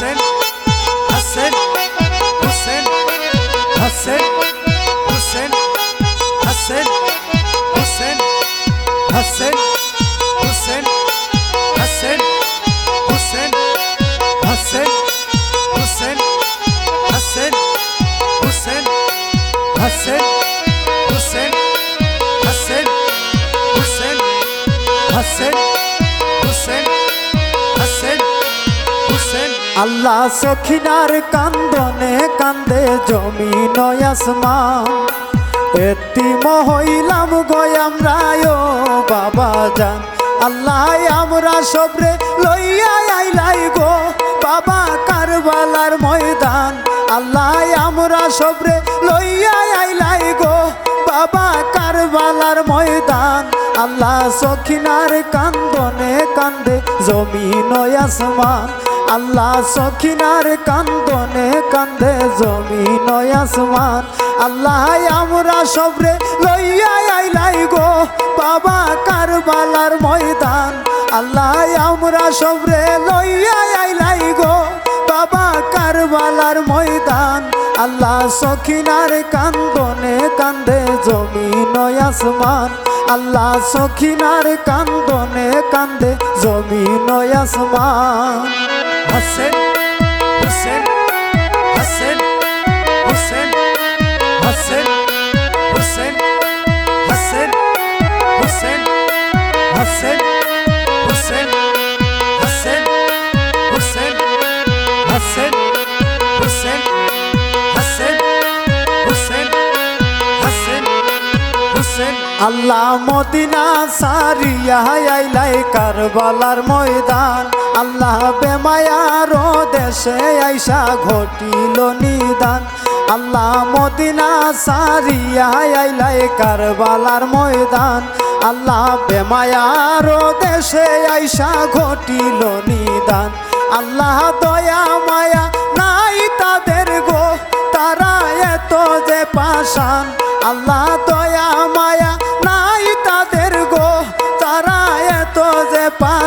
cárcel. আল্লাহ সখিনার কান্দনে কান্দে জমি আসমান। এতিম হইলাম গো আমরা বাবা জান। আল্লাহ আমরা সবরে লইয়া আইলাই গো বাবা কারবালার ময়দান। আল্লাহ আমরা সবরে লইয়া আইলাই গো বাবা কারবালার ময়দান। আল্লাহ সখিনার কান্দনে কান্দে জমিন আসমান। আল্লাহ সখিনার কান্দনে কান্দে জমিন আসমান। আল্লাহ আমরা সবরে লইয়া আইলাই গো বাবা কারবালার ময়দান। আল্লাহ আমরা সবরে লইয়া আইলাই গো বাবা কারবালার ময়দান। আল্লাহ সখিনার কান্দনে কান্দে জমিন আসমান। আল্লাহ সখিনার কান্দনে কান্দে জমিন আসমান। Aceita. আল্লাহ মদিনা সারিয়া আইলাই কারবালার ময়দান। আল্লাহ বেমায়ার দেশে আইসা ঘটিল নিদান। আল্লাহ মদিনা সারিয়া আইলাই কারবালার ময়দান। আল্লাহ বেমায়ার দেশে আইসা ঘটিল নিদান। আল্লাহ দয়া মায়া নাই তাদের গো, তারা এত যে পাশান আল্লাহ দয়া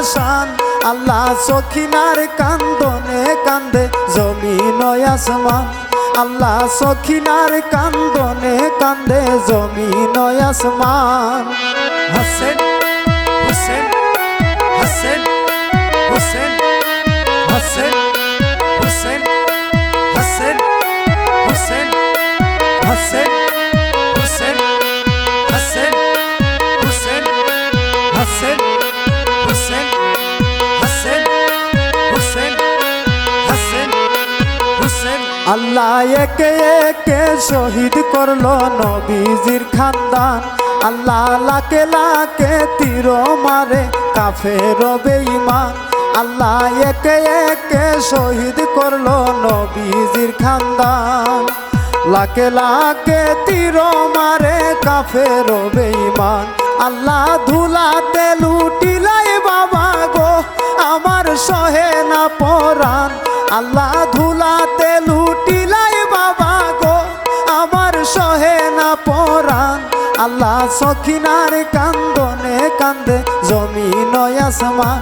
পাশান আল্লাহ সখিনার কান্দনে কান্দে, জমিন আসমান। আল্লাহ সখিনার কান্দনে কান্দে, জমিন আসমান। হাসেন হাসেন হাসেন হাসেন, হুসেন। আল্লাহ একে একে শহীদ করল নবীজির খানদান। আল্লাহ লাকে লাকে তীর মারে কাফের বেঈমান। আল্লাহ একে একে শহীদ করল নবীজির খানদান। লাকে লাকে তীর মারে কাফের বেঈমান। আল্লাহ ধুলাতে লুটিলাই বাবা গো, আমার সহে না পরাণ। আল্লাহ ধুলাতে সখিনার কান্দনে কান্দে, জমিন আসমান।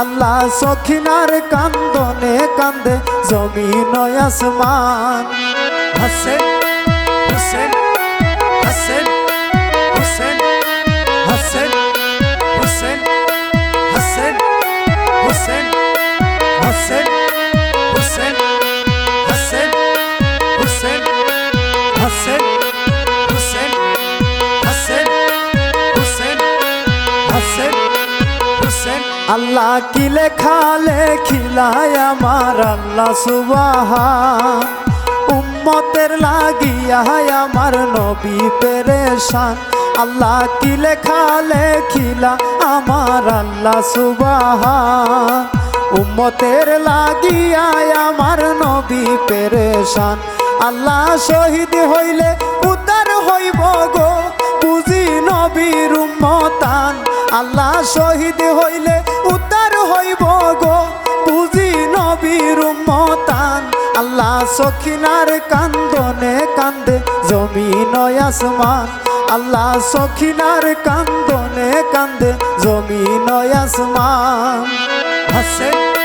আল্লাহ সখিনার কান্দনে কান্দে, জমিন আসমান। হাসেন হুসেন হাসেন হুসেন হাসেন হুসেন হাসেন হুসেন, হাসেন। আল্লাহ কি লেখা লেখিলায় আমার আল্লাহ সুবাহা উম্মতের লাগিয়া আমার নবী পেরেশান। আল্লাহ কি লেখা লেখিলা আমার আল্লাহ সুবাহা উম্মতের লাগিয়া আমার নবী পেরেশান। আল্লাহ শহীদ হইলে উদ্ধার হইব গো। বুঝি নবীর উম্মতান। আল্লাহ শহীদ হইলে উদ্ধার হইব গো। বুঝি নবীর মতান আল্লাহ সখিনার কান্দনে কান্দে জমিন আসমান। আল্লাহ সখিনার কান্দনে কান্দে জমিন আসমান। হাসেন হুসেন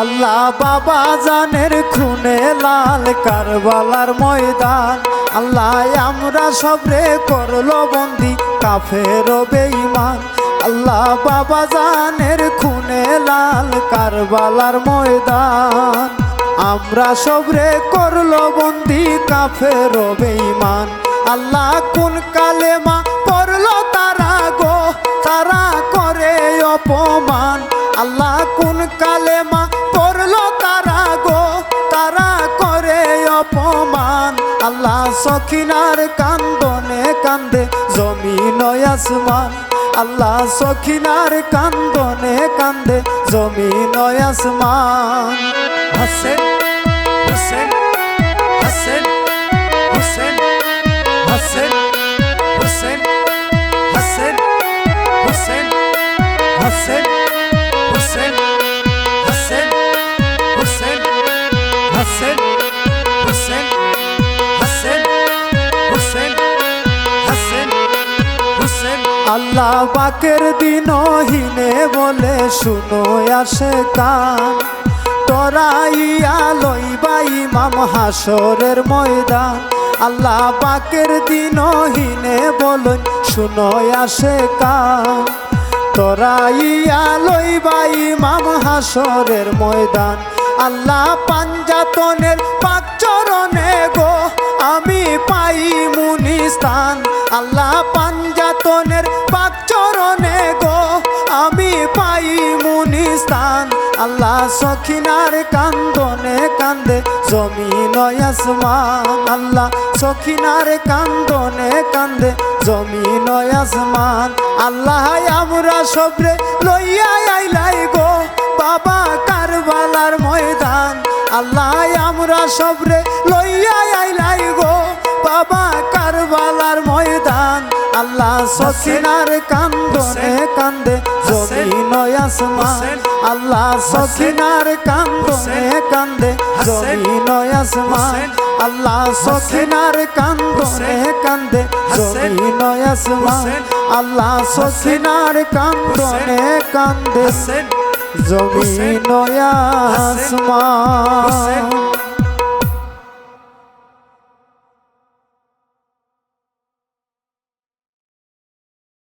আল্লাহ বাবা জানের খুনে লাল কারবালার ময়দান। আল্লাহ আমরা সবরে করল বন্দি কাফের বেঈমান। আল্লাহ বাবা জানের খুনে লাল কারবালার ময়দান। আমরা সবরে করল বন্দি কাফের বেঈমান। আল্লাহ কোন কালেমা সখিনার কান্দনে কান্দে, জমিন আসমান। আল্লাহ সখিনার কান্দনে কান্দে, জমিন আসমান। হাসেন, হুসেন হাসেন হুসেন হাসেন হুসেন হাসেন হুসেন, হাসেন। আল্লাহ পাকের দিনহীনে বলে, শুনো আসে কান তোরাইয়া লইবা ইমাম হাসরের ময়দান। আল্লাহ পাকের দিনহীনে বলে শুনো আসে কান তোরাইয়া লইবা ইমাম হাসরের ময়দান। আল্লাহ পাঞ্জাতনের পাক চরণে গো, আমি পাই মুনিস্তান আল্লাহ চরণে গো, আমি পাই মুনিস্তান আল্লাহ সখিনার কান্দনে কান্দে, জমিন আসমান। আল্লাহ সখিনার কান্দনে কান্দে, জমিন আসমান। আল্লাহ আমরা সবরে লইয়া আইলাই গো, বাবা কারবালার ময়দান। আল্লাহ আমরা সবরে লইয়া সখিনার কান্দনে কান্দে জমিন আসমান। আল্লাহ সখিনার কান্দনে কান্দে জমিন আসমান। আল্লাহ সখিনার কান্দনে কান্দে জমিন আসমান। আল্লাহ সখিনার কান্দনে কান্দে জমিন আসমান।